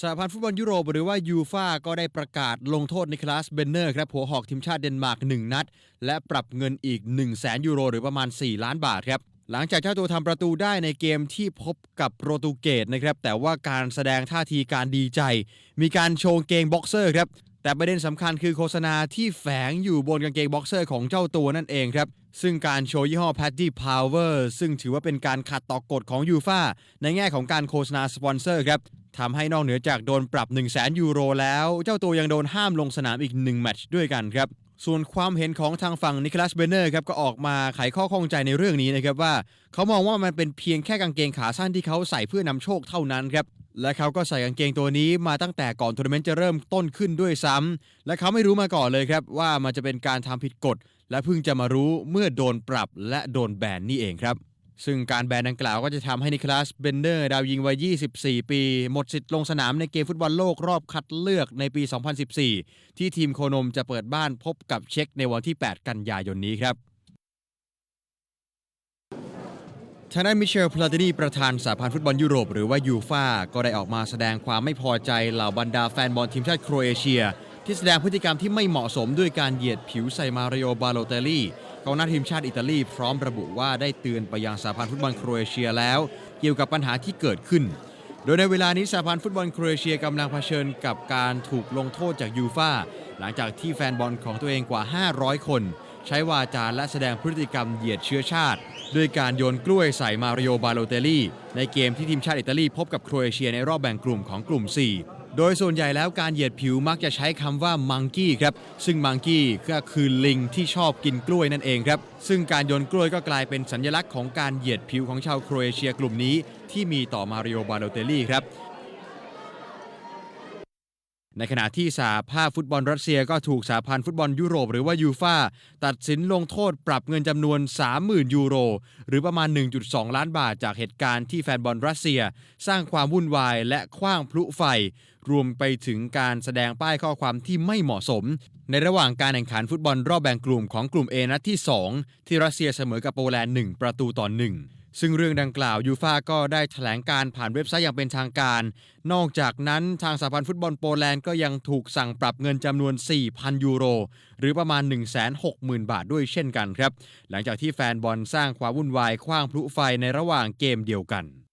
สหพันธ์ฟุตบอลยุโรปหรือว่ายูฟาก็ได้ประกาศลงโทษนิคลาสเบนเนอร์ครับหัวหอกทีมชาติเดนมาร์ก 1 นัด และปรับเงินอีก 1 0 0 0 0แสนยูโร หรือประมาณ 4 ล้านบาทครับหลังจากเจ้าตัวทำประตูได้ในเกมที่พบกับโปรตุเกสนะครับแต่ว่าการแสดงท่าทีการดีใจ มีการโชว์เกงบ็อกเซอร์ครับ แต่ประเด็นสำคัญคือโฆษณาที่แฝงอยู่บนกางเกงบ็อกเซอร์ของเจ้าตัวนั่นเองครับ ซึ่งการโชว์ยี่ห้อ Paddy Power ซึ่งถือว่าเป็นการขัดต่อกฎของยูฟาในแง่ของการโฆษณาสปอนเซอร์ครับทำให้นอกเหนือจากโดนปรับ 1 0 0 0 0แยูโรแล้ว เจ้าตัวยังโดนห้ามลงสนามอีก 1 แมตช์ด้วยกันครับ ส่วนความเห็นของทางฝั่งนิคลัสเบเนอร์ครับก็ออกมาไขข้อข้องใจในเรื่องนี้นะครับว่าเขามองว่ามันเป็นเพียงแค่กางเกงขาสั้นที่เขาใส่เพื่อนำโชคเท่านั้นครับและเขาก็ใส่กางเกงตัวนี้มาตั้งแต่ก่อนทัวร์นาเมนต์จะเริ่มต้นขึ้นด้วยซ้ำและเขาไม่รู้มาก่อนเลยครับว่ามันจะเป็นการทำผิดกฎ และเพิ่งจะมารู้เมื่อโดนปรับและโดนแบนนี่เองครับ ซึ่งการแบนดังกล่าวก็จะทำให้นิคลัสเบนเดอร์ดาวยิงวัย 24 ปี หมดสิทธิ์ลงสนามในเกมฟุตบอลโลกรอบคัดเลือกในปี 2014 ที่ทีมโคนมจะเปิดบ้านพบกับเช็กในวันที่ 8 กันยายนนี้ครับทางด้านมิเชล พลาตินี ประธานสหพันธ์ฟุตบอลยุโรป หรือว่ายูฟาก็ได้ออกมาแสดงความไม่พอใจเหล่าบรรดาแฟนบอลทีมชาติโครเอเชีย ที่แสดงพฤติกรรมที่ไม่เหมาะสมด้วยการเหยียดผิวใส่มาริโอบาโลเตลลี่ กองหน้าทีมชาติอิตาลีพร้อมระบุว่าได้เตือนไปยังสหพันธ์ฟุตบอลโครเอเชียแล้ว เกี่ยวกับปัญหาที่เกิดขึ้น โดยในเวลานี้สหพันธ์ฟุตบอลโครเอเชียกำลังเผชิญกับการถูกลงโทษจากยูฟาหลังจากที่แฟนบอลของตัวเองกว่า 500 คน ใช้วาจาและแสดงพฤติกรรมเหยียดเชื้อชาติ ด้วยการโยนกล้วยใส่มาริโอบาโลเตลลี่ในเกมที่ทีมชาติอิตาลีพบกับโครเอเชียในรอบแบ่งกลุ่มของกลุ่ม 4 โดยส่วนใหญ่แล้วการเหยียดผิวมักจะใช้คำว่ามังกี้ครับ ซึ่งมังกี้ก็คือลิงที่ชอบกินกล้วยนั่นเองครับ ซึ่งการโยนกล้วยก็กลายเป็นสัญลักษณ์ของการเหยียดผิวของชาวโครเอเชียกลุ่มนี้ ที่มีต่อมาริโอบาโลเตลลี่ครับ ในขณะที่สาภาพฟุตบอลรัสเซียก็ถูกสาพันธ์ฟุตบอลยุโรปหรือว่ายูฟาตัดสินลงโทษปรับเงินจำนวน 30,000 ยูโร หรือประมาณ 1.2 ล้านบาทจากเหตุการณ์ที่แฟนบอลรัสเซีย สร้างความวุ่นวายและคว้างพลุไฟ รวมไปถึงการแสดงป้ายข้อความที่ไม่เหมาะสม ในระหว่างการแข่งขันฟุตบอลรอบแบ่งกลุ่มของกลุ่ม A นัดที่ 2 ที่รัสเซียเสมอกับโปแลนด์1ประตูต่อ1 ซึ่งเรื่องดังกล่าวยูฟาก็ได้แถลงการผ่านเว็บไซต์อย่างเป็นทางการ นอกจากนั้นทางสหพันธ์ฟุตบอลโปแลนด์ก็ยังถูกสั่งปรับเงินจำนวน 4,000 ยูโร หรือประมาณ 160,000 บาทด้วยเช่นกันครับ หลังจากที่แฟนบอลสร้างความวุ่นวายคว้างพลุไฟในระหว่างเกมเดียวกัน